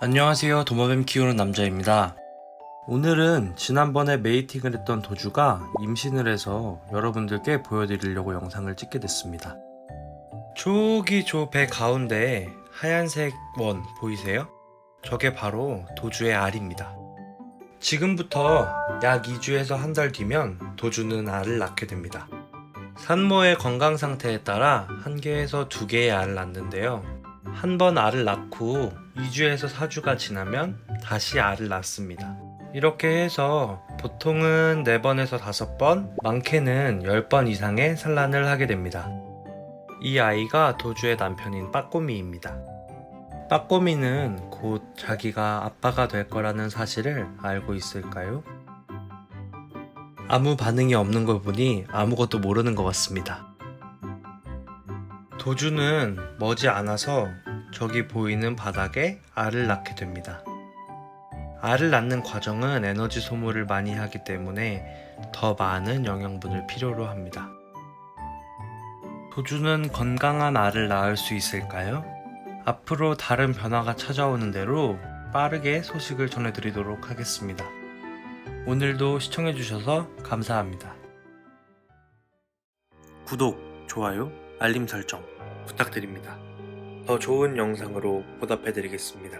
안녕하세요. 도마뱀 키우는 남자입니다. 오늘은 지난번에 메이팅을 했던 도주가 임신을 해서 여러분들께 보여드리려고 영상을 찍게 됐습니다. 저기 저 배 가운데 하얀색 원 보이세요? 저게 바로 도주의 알입니다. 지금부터 약 2주에서 한 달 뒤면 도주는 알을 낳게 됩니다. 산모의 건강 상태에 따라 한 개에서 두 개의 알을 낳는데요. 한 번 알을 낳고 2주에서 4주가 지나면 다시 알을 낳습니다. 이렇게 해서 보통은 4번에서 5번, 많게는 10번 이상의 산란을 하게 됩니다. 이 아이가 도주의 남편인 빠꼬미입니다. 빠꼬미는 곧 자기가 아빠가 될 거라는 사실을 알고 있을까요? 아무 반응이 없는 걸 보니 아무것도 모르는 것 같습니다. 도주는 머지 않아서 저기 보이는 바닥에 알을 낳게 됩니다. 알을 낳는 과정은 에너지 소모를 많이 하기 때문에 더 많은 영양분을 필요로 합니다. 도주는 건강한 알을 낳을 수 있을까요? 앞으로 다른 변화가 찾아오는 대로 빠르게 소식을 전해드리도록 하겠습니다. 오늘도 시청해주셔서 감사합니다. 구독, 좋아요, 알림 설정 부탁드립니다. 더 좋은 영상으로 보답해드리겠습니다.